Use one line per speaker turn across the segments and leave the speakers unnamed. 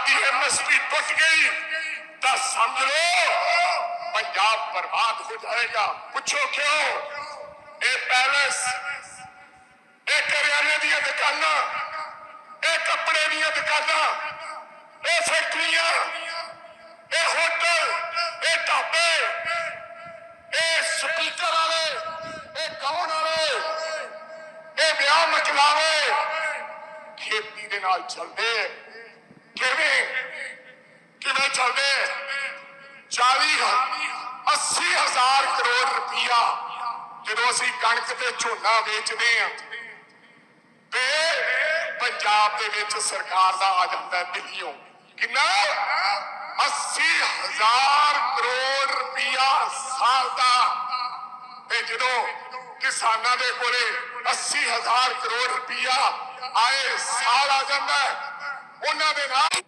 آدھی ایم ٹوٹ گئی۔ تو سمجھ لو، پنجاب برباد ہو جائے گا۔ پوچھو کیوں؟ اے پیلس، اے کریانے دیا دکانا اے کپڑے دیا دکانا اے فیکٹریاں، اے ہوتل اے ٹاپے اے سپیکر آرے اے کون آرے اے بیاہ مچلاوے۔ کھیتی دے نال چل دے ਕਿਵੇਂ? ਕਿਵੇਂ ਚੱਲਦੇ? 40 80 ਕਰੋੜ ਰੁਪਈਆ ਜਦੋਂ ਅਸੀਂ ਕਣਕ ਤੇ ਝੋਨਾ ਵੇਚਦੇ ਆ, ਤੇ ਪੰਜਾਬ ਦੇ ਵਿੱਚ ਸਰਕਾਰ ਦਾ ਆ ਜਾਂਦਾ ਦਿੱਲੀੋਂ ਕਿੰਨਾ? 80 ਹਜ਼ਾਰ ਕਰੋੜ ਰੁਪਈਆ ਸਾਲ ਦਾ। ਤੇ ਜਦੋਂ ਕਿਸਾਨਾਂ ਦੇ ਕੋਲੇ 80 ਹਜ਼ਾਰ ਕਰੋੜ ਰੁਪਈਆ ਆਏ, ਸਾਲ ਆ ਜਾਂਦਾ ਉਹਨਾਂ ਦੇ ਨਾਲ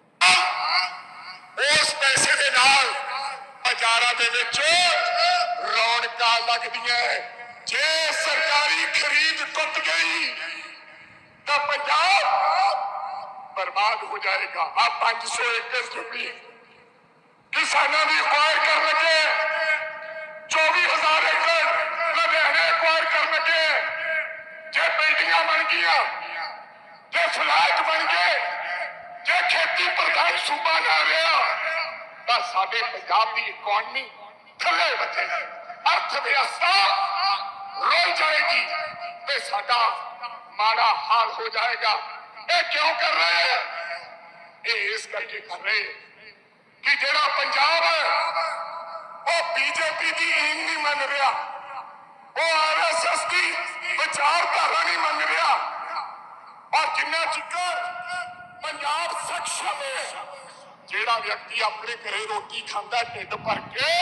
ਉਸ ਪੈਸੇ ਦੇ ਨਾਲ ਬਾਜ਼ਾਰਾਂ ਦੇ ਵਿੱਚ ਰੌਣਕਾਂ ਲੱਗਦੀਆਂ ਹੈ। ਜੇ ਸਰਕਾਰੀ ਖਰੀਦ ਟੁੱਟ ਗਈ ਤਾਂ ਪੰਜਾਬ ਬਰਬਾਦ ਹੋ ਜਾਏਗਾ ਆ 500 ਏਕੜ ਜ਼ਮੀਨ ਕਿਸਾਨਾਂ ਦੀ ਅਕਵਾਇਰ ਕਰਨ ਲੱਗੇ 24000 ਏਕੜ ਲੁਧਿਆਣੇ ਅਕਵਾਇਰ ਕਰਨ ਲੱਗੇ ਜੇ ਬਿਲਡਿੰਗਾਂ ਬਣ ਗਈਆਂ ایک صوبہ نہ رہا تا ساڈے پنجاب دی اکانومی تھلے بچے گی ارتھ ویوستھا روئی جائے گی تے ساڈا ماڑا حال ہو جائے گا۔ اے کیوں کر رہے ہیں؟ اے اس کر کے کر رہے کہ جڑا پنجاب ہے وہ بی جے پی دی این نہیں من رہا۔ وہ آر ایس ایس کی دھارا نہیں من رہا۔ اور جنہ چکر پنجاب سکشم ہے جیڑا ویقتی اپنے گھرے روٹی کھاندہ ہے ٹھڈ پر کے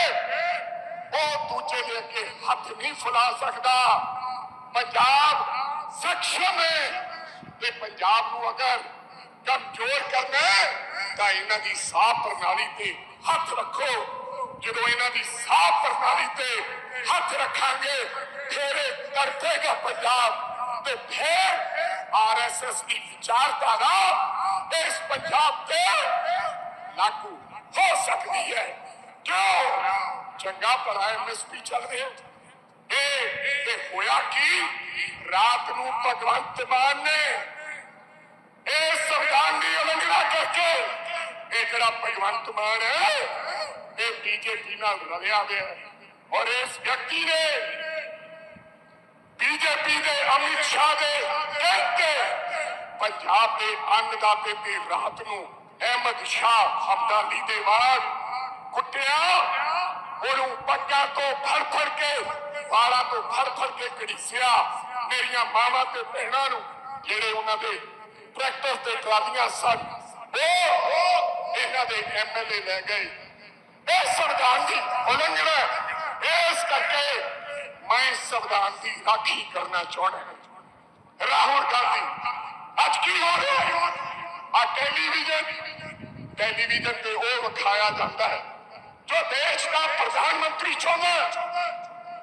وہ دوچھے لے کے ہاتھ نہیں فلا سکتا پنجاب سکشم ہے تے پنجاب نو اگر کمزور کرنے تا انہاں دی سا پرنالی تے ہاتھ رکھو جدو انہاں دی سا پرنالی تے ہاتھ رکھانگے پھیرے کرتے گا پنجاب تے پھیر آر ایس ایس کی وچاردھارا اس پنجاب تے لاگو ہو سکتی ہے۔ کیوں؟ چنگا بھلا ایم ایس پی چل رہے ہیں۔ اے اے ہویا کی؟ رات نو پگوان مان نے اے سویدھان دی النگھنا کر کے اے جڑا پگوان مان ہے، اے بی جے پی نال رلیا ہوا ہے۔ اور اس گھٹی نے ਬੀਜੇਪੀ ਦੇ, ਅਮਿਤ ਸ਼ਾਹ ਦੇ ਕਹਿੰਦੇ ਪੰਜਾਬ ਦੇ ਅੰਨਦਾਤੇ ਤੇ ਰਾਤ ਨੂੰ ਅਹਿਮਦ ਸ਼ਾਹ ਅਬਦਾਲੀ ਦੇ ਬਾਅਦ ਕੁੱਟਿਆ। ਉਹਨੂੰ ਪੱਗਾਂ ਤੋਂ ਫੜ ਫੜ ਕੇ, ਵਾਲਾਂ ਤੋਂ ਫੜ ਫੜ ਕੇ ਘੜੀਸਿਆ। ਮੇਰੀਆਂ ਮਾਵਾਂ ਤੇ ਭੈਣਾਂ ਨੂੰ ਜਿਹੜੇ ਉਹਨਾਂ ਦੇ ਟਰੈਕਟਰ ਤੇ ਟਰਾਲੀਆਂ ਸਨ, ਉਹ ਇਹਨਾਂ ਦੇ ਐਮਐਲਏ ਲੈ ਗਏ। ਇਹ ਸੰਵਿਧਾਨ ਦੀ ਉਲੰਘਣਾ, ਇਸ ਕਰਕੇ ਮੈਂ ਸੰਵਿਧਾਨ ਦੀ ਰਾਖੀ ਕਰਨਾ ਚਾਹੁੰਦਾ ਹਾਂ। ਰਾਹੁਲ ਗਾਂਧੀ, ਅੱਜ ਕੀ ਹੋ ਰਿਹਾ ਹੈ? ਆ ਟੈਲੀਵਿਜ਼ਨ ਟੈਲੀਵਿਜ਼ਨ ਤੇ ਉਹ ਵਿਖਾਇਆ ਜਾਂਦਾ ਹੈ, ਜੋ ਦੇਸ਼ ਦਾ ਪ੍ਰਧਾਨ ਮੰਤਰੀ ਚਾਹੁੰਦਾ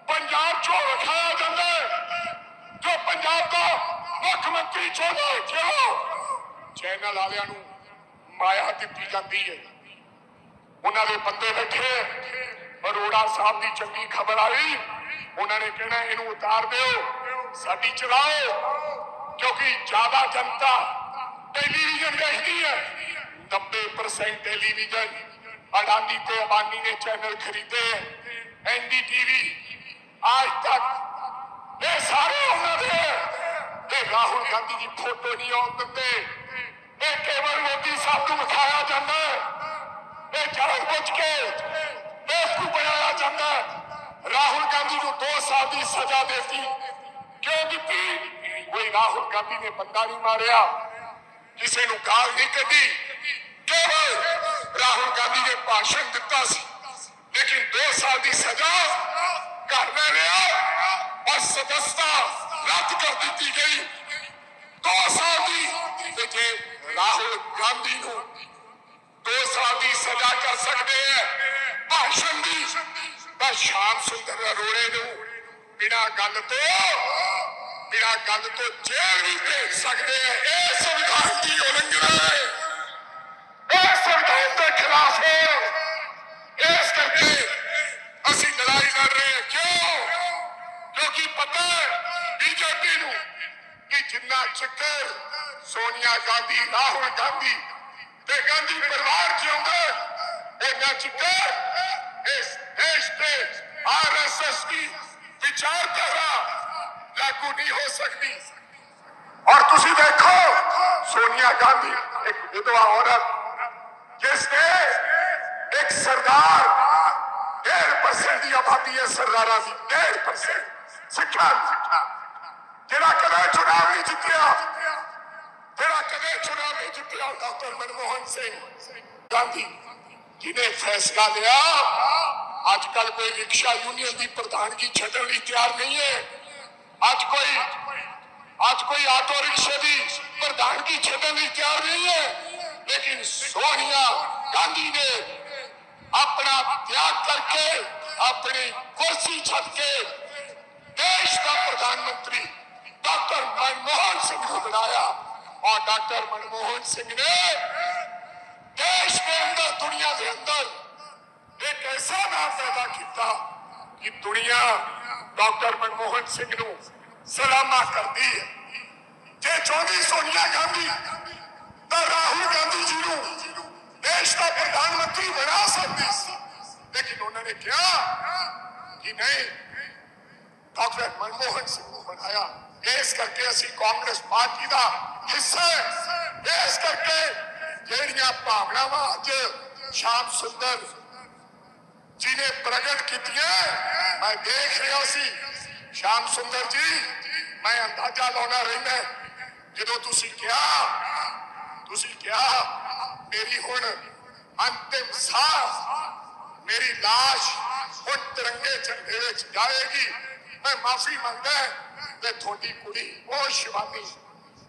ਪੰਜਾਬ ਚੋਂ ਵਿਖਾਇਆ ਜਾਂਦਾ ਹੈ, ਜੋ ਪੰਜਾਬ ਦਾ ਮੁੱਖ ਮੰਤਰੀ ਚਾਹੁੰਦਾ ਹੈ। ਕਿਉਂ ਚੈਨਲ ਵਾਲਿਆਂ ਨੂੰ ਮਾਇਆ ਦਿੱਤੀ ਜਾਂਦੀ ਹੈ। ਉਹਨਾਂ ਦੇ ਬੰਦੇ ਬੈਠੇ ਅਰੋੜਾ ਸਾਹਿਬ ਦੀ ਚੰਗੀ ਖਬਰ ਆਈ। ਉਹਨਾਂ ਨੇ ਕਹਿਣਾ, ਇਹਨੂੰ ਉਤਾਰ ਦਿਓ, ਸਾਡੀ ਚਲਾਓ, ਕਿਉਂਕਿ ਜ਼ਿਆਦਾ ਜਨਤਾ ਟੈਲੀਵਿਜ਼ਨ ਦੇਖਦੀ ਹੈ 90% ਟੈਲੀਵਿਜ਼ਨ ਅਡਾਨੀ ਤੇ ਅਬਾਨੀ ਨੇ ਚੈਨਲ ਖਰੀਦੇ ਐਨਡੀਟੀਵੀ ਅੱਜ ਤੱਕ ਇਹ ਸਾਰੇ ਉਹਨਾਂ ਦੇ ਤੇ ਰਾਹੁਲ ਗਾਂਧੀ ਦੀ ਫੋਟੋ ਨਹੀਂ ਆਉਣ ਦਿੰਦੇ। ਇਹ ਕੇਵਲ ਮੋਦੀ ਸਾਹਿਬ ਨੂੰ ਵਿਖਾਇਆ ਜਾਂਦਾ ਹੈ। ਇਹ ਜਾਣ ਬੁੱਝ ਕੇ ਦੇਸ਼ ਨੂੰ ਬਣਾਇਆ ਜਾਂਦਾ ਹੈ। ਰਾਹੁਲ ਗਾਂਧੀ ਨੂੰ 2 ਸਾਲ ਦੀ ਸਜ਼ਾ ਦਿੱਤੀ। ਕਿਉਂ ਦਿੱਤੀ? ਕੋਈ ਰਾਹੁਲ ਗਾਂਧੀ ਨੇ ਬੰਦਾ ਨਹੀਂ ਮਾਰਿਆ। ਕਿਸੇ ਨੂੰ ਗਾਲ ਨਹੀਂ ਕੱਢੀ। ਕੇਵਲ ਰਾਹੁਲ ਗਾਂਧੀ ਨੇ ਭਾਸ਼ਣ ਦਿੱਤਾ ਸੀ। ਲੇਕਿਨ 2 ਸਾਲ ਦੀ ਸਜ਼ਾ ਘਰ में ਰਿਹਾ ਔਰ ਸਦਸਤਾ ਰੱਦ ਕਰ ਦਿੱਤੀ ਗਈ। 2 ਸਾਲ ਦੀ ਤੇ ਜੇ ਰਾਹੁਲ ਗਾਂਧੀ ਨੂੰ ਦੋ ਸਾਲ ਦੀ ਸਜ਼ਾ ਕਰ ਸਕਦੇ ਹੈ, ਭਾਸ਼ਣ ਪਰ ਸ਼ਾਮ ਸੁੰਦਰ ਅਰੋੜੇ ਨੂੰ। ਬਿਨਾ ਗੱਲ ਤੋਂ, ਬਿਨਾ ਗੱਲ ਤੋਂ ਜੇਲ੍ਹ ਵੀ ਭੇਜ ਸਕਦੇ ਆ। ਇਹ ਸੰਵਿਧਾਨ ਦੀ ਉਲੰਘਣਾ ਹੈ। ਇਹ ਸੰਵਿਧਾਨ ਦੇ ਖਿਲਾਫ ਹੈ। ਇਸ ਕਰਕੇ ਅਸੀਂ ਲੜਾਈ ਲੜ ਰਹੇ ਹਾਂ। ਕਿਉਂ? ਕਿਉਂਕਿ ਪਤਾ ਬੀਜੇਪੀ ਨੂੰ ਕਿ ਜਿੰਨਾ ਚੱਕਰ ਸੋਨੀਆ ਗਾਂਧੀ, ਰਾਹੁਲ ਗਾਂਧੀ ਤੇ ਗਾਂਧੀ ਪਰਿਵਾਰ ਜਿਉਂਦਾ ਉਹਨਾਂ ਚੱਕਰ اس دیش پہ آر ایس ایس کی وچار کرا لاگو نہیں ہو سکتی۔ اور تسی دیکھو، سونیا گاندھی ایک ودوا عورت، جس نے ایک سردار ڈیڑھ پرسنٹ دی آبادی ہے، سردارہ دی ڈیڑھ پرسنٹ۔ سکھان جڑا کدے چناؤ نہیں جتیا، جڑا کدے چناؤ نہیں جتیا ڈاکٹر منموہن سنگھ گاندھی۔ جنہیں فیصلہ لیا، آج کل کوئی رکشہ یونین دی پردان کی چھٹر لی تیار نہیں ہے۔ آج کوئی آج کوئی آٹو رکشہ دی پردان کی چھٹر لی تیار نہیں ہے۔ لیکن سونیا گاندی نے اپنا تیار کر کے، اپنی کرسی چھت کے دیش کا پردان منتری ڈاکٹر منموہن سنگھ کو بنایا۔ اور ڈاکٹر منموہن سنگھ نے دیش کے اندر دنیا کے اندر ایک ایسا نام پیدا کیا کہ دنیا ڈاکٹر منموہن سنگھ نو سلام کر دی ہے جے چوندی سونیا گاندھی تا راہل گاندھی جی نو دیش کا پردھان منتری بنا سکتی لیکن انہوں نے کیا کہ نہیں ڈاکٹر منموہن سنگھ نو بنایا اس کر کے اسی کانگریس پارٹی دا حصہ ہے اس کر کے ਜਿਹੜੀਆਂ ਭਾਵਨਾਵਾਂ ਅੱਜ ਸ਼ਾਮ ਸੁੰਦਰ ਜੀ ਨੇ ਪ੍ਰਗਟ ਕੀਤੀਆਂ, ਮੈਂ ਦੇਖ ਰਿਹਾ ਸੀ। ਸ਼ਾਮ ਸੁੰਦਰ ਜੀ, ਮੈਂ ਅੰਦਾਜ਼ਾ ਲਾਉਣਾ ਰਹਿੰਦਾ ਜਦੋਂ ਤੁਸੀਂ ਕਿਹਾ ਤੁਸੀਂ ਕਿਹਾ, ਮੇਰੀ ਹੁਣ ਅੰਤਿਮ ਸਾਹ, ਮੇਰੀ লাশ ਹੁਣ ਤਿਰੰਗੇ ਝੰਡੇ ਵਿੱਚ ਜਾਏਗੀ। ਮੈਂ ਮਾਫੀ ਮੰਗਦਾ ਤੇ ਤੁਹਾਡੀ ਕੁੜੀ ਉਹ ਸ਼ਿਵਾਨੀ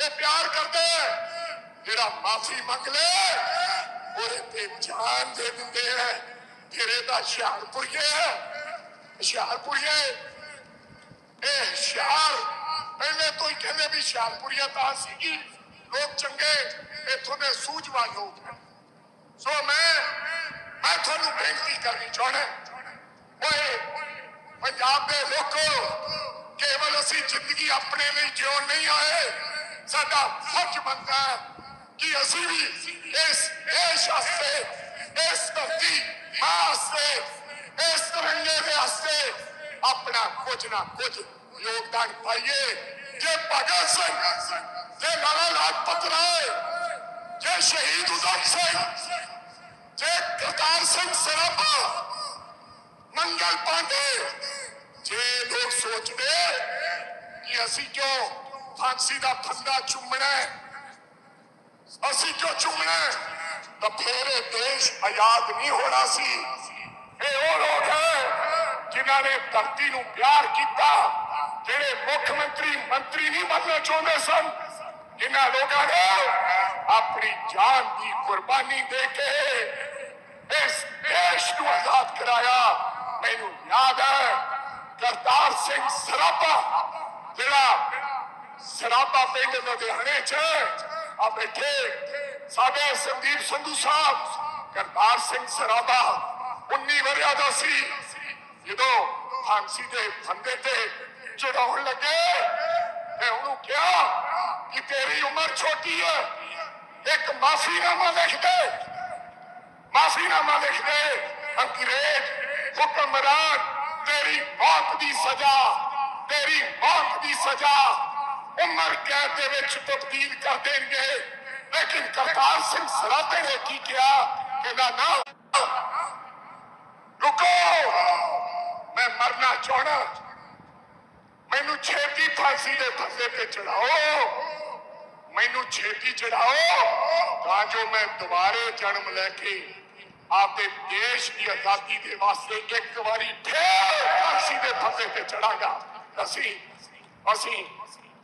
تے پیار کر دے جڑا معافی منگ لے اور تے جان دے دندے ہیں۔ تیرے دا شہر پوریے ہے شہر پوریے۔ اے شہر، پہلے تو ہی کہنے بھی شہر پوریے تا کی لوگ چنگے اے تو سوج سوجوا ہو ہیں۔ سو میں میں تو نے بینٹی کرنی چوڑے اوئے پنجاب دے لوکو، کیول اسی زندگی اپنے لئی جیون نہیں آئے۔ ਸਾਡਾ ਫਰਜ਼ ਬਣਦਾ ਹੈ ਕਿ ਅਸੀਂ ਵੀ ਇਸ ਦੇਸ਼ ਵਾਸਤੇ ਇਸ ਧਰਤੀ ਮਾਂ ਵਾਸਤੇ ਇਸ ਤਿਰੰਗੇ ਦੇ ਵਾਸਤੇ ਆਪਣਾ ਕੁਝ ਨਾ ਕੁਝ ਯੋਗਦਾਨ ਪਾਈਏ ਜੇ ਭਗਤ ਸਿੰਘ ਜੇ ਲਾਲਾ ਲਾਜਪਤ ਰਾਏ ਜੇ ਸ਼ਹੀਦ ਉਦਮ ਸਿੰਘ ਜੇ ਕਰਤਾਰ ਸਿੰਘ ਸਰਾਭਾ ਮੰਗਲ ਪਾਂਡੇ ਜੇ ਲੋਕ ਸੋਚਦੇ ਕਿ ਅਸੀਂ ਕਿਉਂ ਫਾਂਸੀ ਦਾ ਫੰਦਾ ਚੁੰਮਣਾ ਅਸੀਂ ਕਿਉਂ ਚੁੰਮਣਾ ਤਾਂ ਫੇਰ ਇਹ ਦੇਸ਼ ਆਜ਼ਾਦ ਨਹੀਂ ਹੋਣਾ ਸੀ। ਇਹ ਉਹ ਲੋਕ ਹੈ ਜਿਨ੍ਹਾਂ ਨੇ ਧਰਤੀ ਨੂੰ ਪਿਆਰ ਕੀਤਾ, ਜਿਹੜੇ ਮੁੱਖ ਮੰਤਰੀ ਮੰਤਰੀ ਨਹੀਂ ਬਣਨਾ ਚਾਹੁੰਦੇ ਸਨ। ਜਿਨ੍ਹਾਂ ਲੋਕਾਂ ਨੇ ਆਪਣੀ ਜਾਨ ਦੀ ਕੁਰਬਾਨੀ ਦੇ ਕੇ ਇਸ ਦੇਸ਼ ਨੂੰ ਆਜ਼ਾਦ ਕਰਾਇਆ। ਮੈਨੂੰ ਯਾਦ ਹੈ, ਕਰਤਾਰ ਸਿੰਘ ਸਰਾਭਾ, ਜਿਹੜਾ ਸਰਾਭਾ ਪਿੰਡ ਲੁਧਿਆਣੇ ਚ ਆ ਬੈਠੇ। ਸਾਡੇ ਸੰਦੀਪ ਸੰਧੂ ਸਾਹਿਬ, ਕਰਤਾਰ ਸਿੰਘ ਸਰਾਭਾ 19 ਵਰਿਆਂ ਦਾ ਸੀ। ਜਦੋਂ ਫਾਂਸੀ ਦੇ ਫੰਦੇ ਤੇ ਚੜਾਉਣ ਲੱਗੇ ਤੇ ਉਹਨੂੰ ਕਿਹਾ ਕਿ ਤੇਰੀ ਉਮਰ ਛੋਟੀ ਹੈ। ਇੱਕ ਮਾਫੀਨਾਮਾ ਲਿਖ ਦੇ। ਮਾਫੀਨਾਮਾ ਲਿਖ ਦੇ। ਅੰਗਰੇਜ਼ ਹੁਕਮਰਾਨ, ਤੇਰੀ ਮੌਤ ਦੀ ਸਜ਼ਾ, ਤੇਰੀ ਮੌਤ ਦੀ ਸਜ਼ਾ। ਉਮਰ ਕੈਦ ਦੇ ਵਿੱਚ ਤਬਦੀਲ ਕਰ ਦੇਣਗੇ। ਲੇਕਿਨ ਕਰਤਾਰ ਸਿੰਘ ਸਰਾਭੇ ਨੇ ਕੀ ਕਿਹਾ? ਕਹਿੰਦਾ, ਨਾ। ਰੁਕੋ। ਮੈਂ ਮਰਨਾ ਚਾਹਣਾ ਮੈਨੂੰ ਛੇਤੀ ਫਾਂਸੀ ਦੇ ਫੰਦੇ ਤੇ ਚੜਾਓ। ਮੈਨੂੰ ਛੇਤੀ ਚੜਾਓ, ਤਾਂ ਜੋ ਮੈਂ ਦੁਬਾਰੇ ਜਨਮ ਲੈ ਕੇ ਆਪਦੇ ਦੇਸ਼ ਦੀ ਆਜ਼ਾਦੀ ਦੇ ਵਾਸਤੇ ਇੱਕ ਵਾਰੀ ਫੇਰ ਫਾਂਸੀ ਦੇ ਫੰਦੇ ਤੇ ਚੜਾਂਗਾ। ਅਸੀਂ ਅਸੀਂ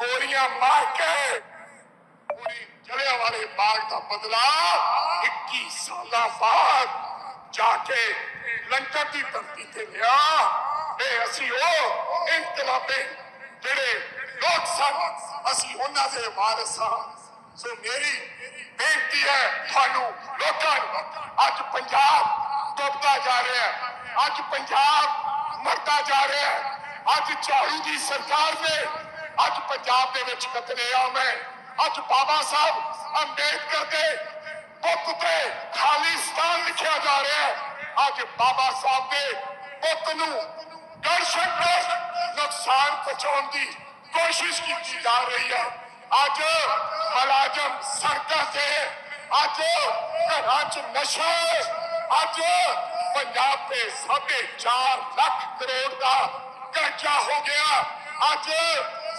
گوڑیاں مار کے پوری جلے والے باغ کا بدلا اکی سالہ بعد جا کے لنکا کی دھرتی تے لیا۔ بے اسی ہو انقلابیں جڑے لوگ سن، اسی ہونا دے وارث ہاں۔ سو میری بےنتی ہے، تھانوں لوکاں آج پنجاب دوبتا جا رہے ہیں آج پنجاب مرتا جا رہے ہیں آج چاہو دی سرکار میں ਅੱਜ ਪੰਜਾਬ ਦੇ ਵਿੱਚ ਕਤਲੇਆਮ ਹੈ ਅੱਜ ਬਾਬਾ ਸਾਹਿਬ ਅੰਬੇਦਕਰ ਦੇ ਪੁੱਤ ਤੇ ਖਾਲਿਸਤਾਨ ਲਿਖਿਆ ਜਾ ਰਿਹਾ ਹੈ। ਅੱਜ ਬਾਬਾ ਸਾਹਿਬ ਦੇ ਪੁੱਤ ਨੂੰ ਦਰਸ਼ਕ ਨੁਕਸਾਨ ਪਹੁੰਚਾਉਣ ਦੀ ਕੋਸ਼ਿਸ਼ ਕੀਤੀ ਜਾ ਰਹੀ ਹੈ। ਅੱਜ ਮਲਾਜਮ ਸੜਕਾਂ ਤੇ, ਅੱਜ ਘਰਾਂ 'ਚ ਨਸ਼ਾ, ਅੱਜ ਪੰਜਾਬ ਦੇ ਸਾਢੇ ਚਾਰ ਲੱਖ ਕਰੋੜ ਦਾ ਕਰਜ਼ਾ ਹੋ ਗਿਆ। ਅੱਜ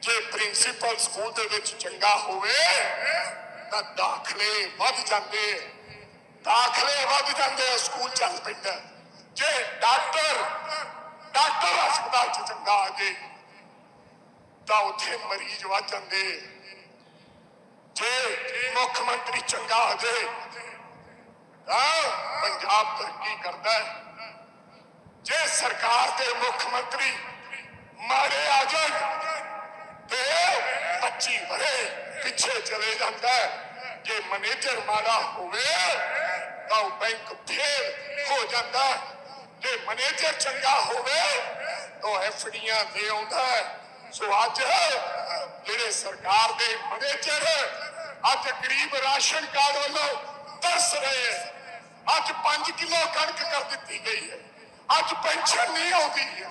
ਜੇ ਪ੍ਰਿੰਸੀਪਲ ਸਕੂਲ ਦੇ ਵਿੱਚ ਚੰਗਾ ਹੋਵੇ, ਤਾਂ ਦਾਖਲੇ ਵੱਧ ਜਾਂਦੇ। ਦਾਖਲੇ ਵੱਧ ਜਾਂਦੇ ਸਕੂਲ ਚੱਲ ਪੈਂਦਾ ਜੇ ਡਾਕਟਰ ਡਾਕਟਰ ਹਸਪਤਾਲ ਚ ਚੰਗਾ ਆ ਜੇ, ਤਾਂ ਉੱਥੇ ਮਰੀਜ਼ ਵੱਧ ਜਾਂਦੇ। ਜੇ ਮੁੱਖ ਮੰਤਰੀ ਚੰਗਾ ਆ ਜੇ, ਤਾਂ ਪੰਜਾਬ ਤਰੱਕੀ ਕਰਦਾ ਹੈ। ਜੇ ਸਰਕਾਰ ਦੇ ਮੁੱਖ ਮੰਤਰੀ ਮਾਰੇ ਆ ਜਾਣ ਤੇ 25 ਬਰੇ ਪਿੱਛੇ ਚਲੇ ਜਾਂਦਾ ਹੈ। ਜੇ ਮੈਨੇਜਰ ਮਾੜਾ ਹੋਵੇ, ਤਾਂ ਬੈਂਕ ਫੇਲ ਹੋ ਜਾਂਦਾ ਜੇ ਮੈਨੇਜਰ ਚੰਗਾ ਹੋਵੇ, ਤਾਂ ਐਫਡੀਆਂ ਦੇ ਆਉਂਦਾ ਸੋ ਅੱਜ ਜਿਹੜੇ ਸਰਕਾਰ ਦੇ ਮੈਨੇਜਰ ਅੱਜ ਗਰੀਬ ਰਾਸ਼ਨ ਕਾਰਡ ਵੱਲੋਂ ਤਰਸ ਰਹੇ ਅੱਜ 5 ਕਿਲੋ ਕਣਕ ਕਰ ਦਿੱਤੀ ਗਈ ਹੈ। ਅੱਜ ਪੈਨਸ਼ਨ ਨਹੀਂ ਆਉਂਦੀ ਹੈ।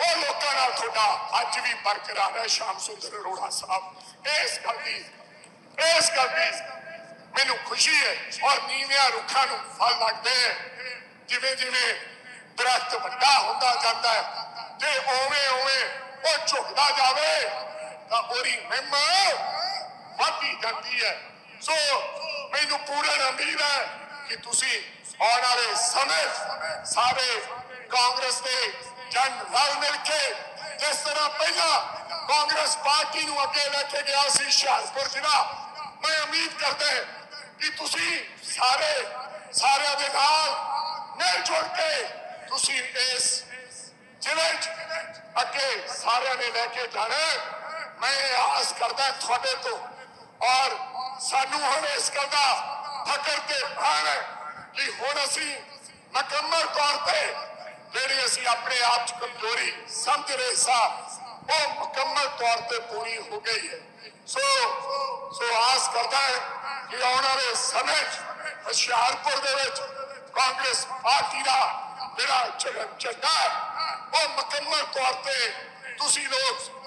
ਉਹ ਲੋਕਾਂ ਨਾਲ ਤੁਹਾਡਾ ਅੱਜ ਵੀ ਬਰਕਰਾਰ ਹੈ ਸ਼ਾਮ ਸੁੰਦਰ ਅਰੋੜਾ ਸਾਹਿਬ। ਇਸ ਗੱਲ ਦੀ, ਇਸ ਗੱਲ ਦੀ ਮੈਨੂੰ ਖੁਸ਼ੀ ਹੈ ਔਰ ਨੀਵਿਆਂ ਰੁੱਖਾਂ ਨੂੰ ਫਲ ਲੱਗਦੇ ਜਿਵੇਂ ਜਿਵੇਂ ਦਰਖਤ ਵੱਡਾ ਹੁੰਦਾ ਜਾਂਦਾ ਹੈ ਤੇ ਓਵੇਂ ਓਵੇਂ ਉਹ ਝੁਕਦਾ ਜਾਵੇ ਤਾਂ ਉਹਦੀ ਮਹਿਮਾ ਵੱਧਦੀ ਜਾਂਦੀ ਹੈ। ਸੋ ਮੈਨੂੰ ਪੂਰਨ ਉਮੀਦ ਹੈ ਕਿ ਤੁਸੀਂ ਆਉਣ ਵਾਲੇ ਸਮੇਂ ਸਾਰੇ ਕਾਂਗਰਸ ਦੇ ਜਨ ਰਲ ਮਿਲ ਕੇ ਜਿਸ ਤਰ੍ਹਾਂ ਪਹਿਲਾਂ ਕਾਂਗਰਸ ਪਾਰਟੀ ਨੂੰ ਅੱਗੇ ਲੈ ਕੇ ਗਿਆ ਸੀ ਹੁਸ਼ਿਆਰਪੁਰ ਜ਼ਿਲ੍ਹਾ, ਮੈਂ ਉਮੀਦ ਕਰਦਾ ਕਿ ਤੁਸੀਂ ਸਾਰੇ ਸਾਰਿਆਂ ਦੇ ਨਾਲ ਮਿਲ ਜੁਲ ਕੇ ਤੁਸੀਂ ਇਸ ਜ਼ਿਲ੍ਹੇ 'ਚ ਅੱਗੇ ਸਾਰਿਆਂ ਨੇ ਲੈ ਕੇ ਜਾਣਾ ਮੈਂ ਆਸ ਕਰਦਾ ਤੁਹਾਡੇ ਤੋਂ ਔਰ ਸਾਨੂੰ ਹੁਣ ਇਸ ਗੱਲ ਦਾ ਫਕਰ ਤੇ ਮਾਣ ਹੈ ਕਿ ਹੁਣ ਅਸੀਂ ਮੁਕੰਮਲ ਤੌਰ ਤੇ ਜਿਹੜੀ ਅਸੀਂ ਆਪਣੇ ਆਪ 'ਚ ਕਮਜ਼ੋਰੀ ਸਮਝ ਰਹੇ ਸਾਂ, ਉਹ ਮੁਕੰਮਲ ਤੌਰ ਤੇ ਪੂਰੀ ਹੋ ਗਈ ਹੈ। ਸੋ ਸੋ ਆਸ ਕਰਦਾ ਹੈ ਕਿ ਆਉਣ ਵਾਲੇ ਸਮੇਂ 'ਚ ਹੁਸ਼ਿਆਰਪੁਰ ਦੇ ਵਿੱਚ ਕਾਂਗਰਸ ਪਾਰਟੀ ਦਾ ਜਿਹੜਾ ਝੰਡਾ ਹੈ, ਉਹ ਮੁਕੰਮਲ ਤੌਰ ਤੇ ਤੁਸੀਂ ਲੋਕ